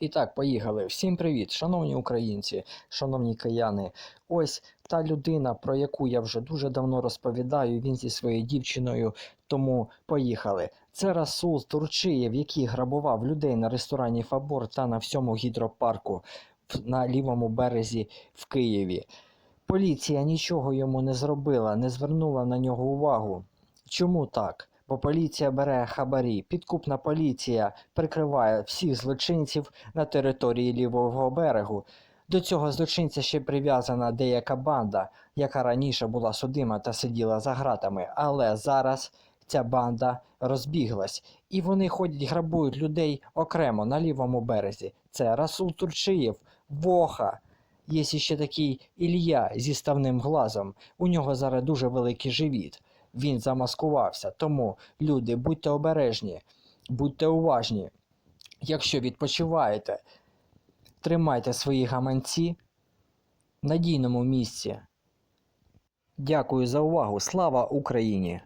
І так, поїхали. Всім привіт, шановні українці, шановні кияни. Ось та людина, про яку я вже дуже давно розповідаю, він зі своєю дівчиною, тому поїхали. Це Расул Турчиєв, який грабував людей на ресторані Фабор та на всьому гідропарку на лівому березі в Києві. Поліція нічого йому не зробила, не звернула на нього увагу. Чому так? Бо поліція бере хабарі. Підкупна поліція прикриває всіх злочинців на території лівого берегу. До цього злочинця ще прив'язана деяка банда, яка раніше була судима та сиділа за ґратами, але зараз ця банда розбіглась, і вони ходять грабують людей окремо на лівому березі. Це Расул Турчиєв, Воха. Є ще такий Ілля зі ставним глазом. У нього зараз дуже великий живіт. Він замаскувався. Тому, люди, будьте обережні, будьте уважні. Якщо відпочиваєте, тримайте свої гаманці в надійному місці. Дякую за увагу. Слава Україні!